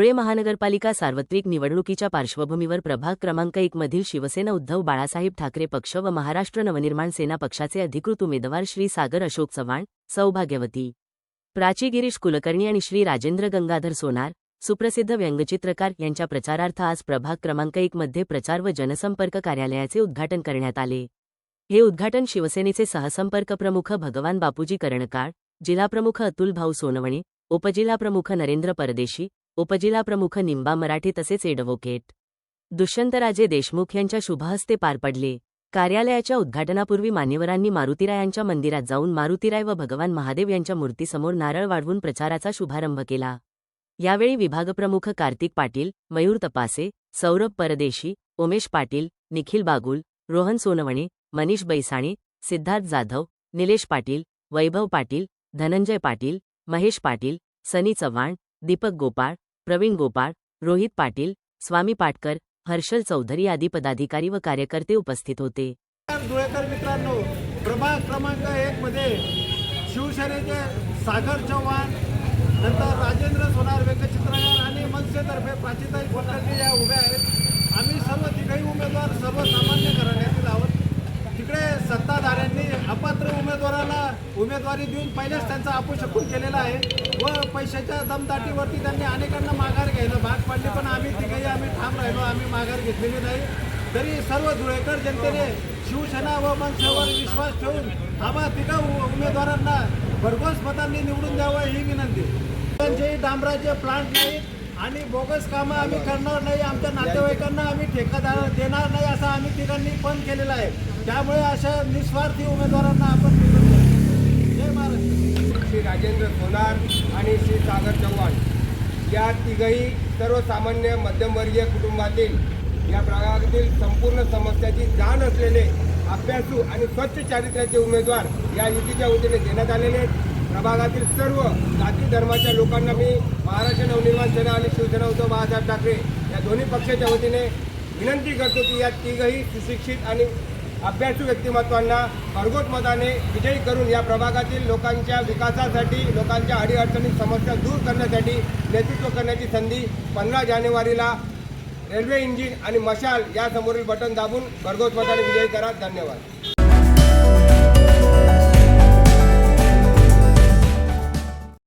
धुळे महानगरपालिका सार्वत्रिक निवडणुकीच्या पार्श्वभूमीवर प्रभाग क्रमांक एक मधील शिवसेना उद्धव बाळासाहेब ठाकरे पक्ष व महाराष्ट्र नवनिर्माण सेना पक्षाचे अधिकृत उमेदवार श्री सागर अशोक चव्हाण सौभाग्यवती. प्राची गिरीश कुलकर्णी आणि श्री राजेंद्र गंगाधर सोनार सुप्रसिद्ध व्यंगचित्रकार यांच्या प्रचारार्थ आज प्रभाग क्रमांक एक मध्ये प्रचार व जनसंपर्क कार्यालयाचे उद्घाटन करण्यात आले. हे उद्घाटन शिवसेनेचे सहसंपर्क प्रमुख भगवान बापूजी करणकाळ जिल्हाप्रमुख अतुल भाऊ सोनवणे उपजिल्हाप्रमुख नरेंद्र परदेशी उपजिल्हाप्रमुख निंबा मराठी तसेच एडव्होकेट दुष्यंतराजे देशमुख यांच्या शुभहस्ते पार पडले. कार्यालयाच्या उद्घाटनापूर्वी मान्यवरांनी मारुतीरायांच्या मंदिरात जाऊन मारुतीराय व भगवान महादेव यांच्या मूर्तीसमोर नारळ वाढवून प्रचाराचा शुभारंभ केला. यावेळी विभागप्रमुख कार्तिक पाटील मयूर तपासे सौरभ परदेशी उमेश पाटील निखिल बागुल रोहन सोनवणे मनीष बैसाणे सिद्धार्थ जाधव निलेश पाटील वैभव पाटील धनंजय पाटील महेश पाटील सनी चव्हाण दीपक गोपाळ प्रवीण गोपाळ रोहित पाटील स्वामी पाटकर हर्षल चौधरी आदी पदाधिकारी व कार्यकर्ते उपस्थित होते. धुळेकर मित्रांनो. प्रभाग क्रमांक एक मध्ये शिवसेनेचे सागर चव्हाण नंतर राजेंद्र सोनार व्यंगचित्रकार आणि मनसेतर्फे प्राचीताई कोटर्के या उभ्या आहेत. आम्ही सर्व तिघही उमेदवार सर्वसामान्य घराण्यातील आहोत तिकडे सत्ताधाऱ्यांनी अपात्र उमेदवाराला उमेदवारी देऊन पहिलेच त्यांचा अपशकून केलेला आहे. व पैशाच्या दमदाटीवरती त्यांनी अनेकांना माघार घ्यायला भाग पाडली पण आम्ही तिघही आम्ही ठाम राहिलो आम्ही माघार घेतलेली नाही. तरी सर्व धुळेकर जनतेने शिवसेना व मनसेवर विश्वास ठेवून आम्हा तिघा उमेदवारांना भरघोस मतांनी निवडून द्यावं ही विनंती. त्यांचेही डांबराचे प्लांट नाहीत आणि बोगस कामं आम्ही करणार नाही आमच्या नातेवाईकांना आम्ही ठेकादार देणार नाही असं आम्ही तिघांनी पण केलेलं आहे. त्यामुळे अशा निस्वार्थी उमेदवारांना आपण श्री सोनार आणि श्री सागर चव्हाण. या तिघही सर्वसामान्य मध्यमवर्गीय कुटुंबातील या प्रभागातील संपूर्ण समस्याची जाण असलेले अभ्यासू आणि स्वच्छ चारित्र्याचे उमेदवार या युतीच्या वतीने देण्यात आलेले आहेत. प्रभागातील सर्व जाती धर्माच्या लोकांना मी महाराष्ट्र नवनिर्माण सेना आणि शिवसेना उद्धव बाळासाहेब ठाकरे या दोन्ही पक्षाच्या वतीने विनंती करतो की या तिघही सुशिक्षित आणि अभ्यासू व्यक्तिमत्वांना भरघोस मताने विजयी करून या प्रभागातील लोकांच्या विकासासाठी लोकांच्या अडीअडचणी समस्या दूर करण्यासाठी नेतृत्व करण्याची संधी पंधरा जानेवारीला रेल्वे इंजिन आणि मशाल या समोरील बटन दाबून भरघोस मताने विजयी करा. धन्यवाद.